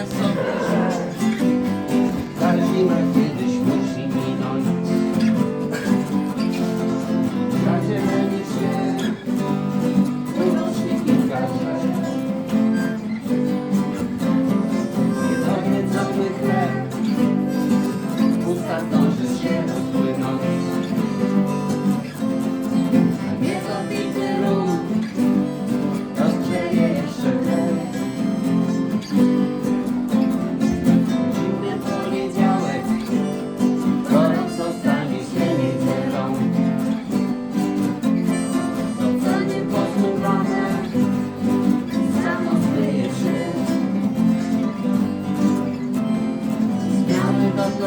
ale sobie kiedyś musi minąć myli się Wyłącznie kilka rzeczy Pusta to życie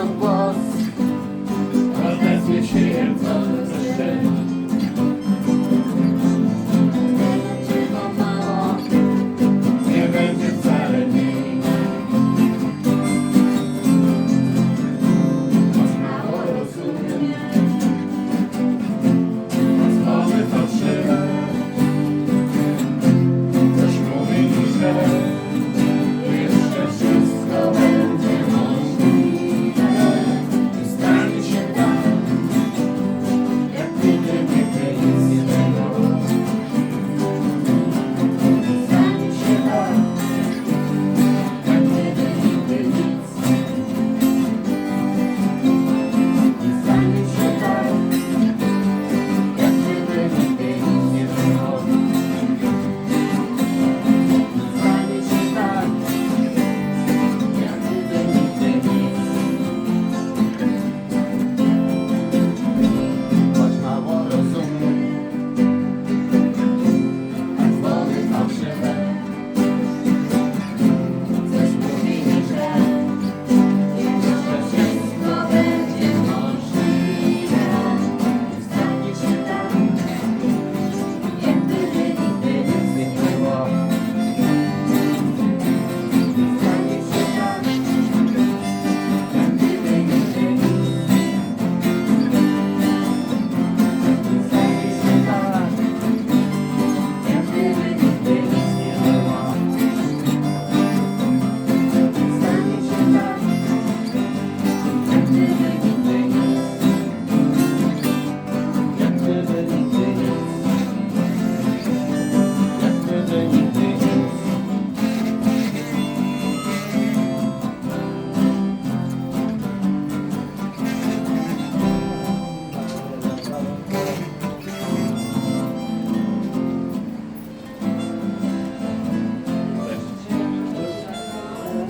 the.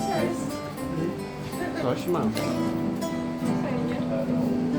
Só Proszę mam. Fajnie.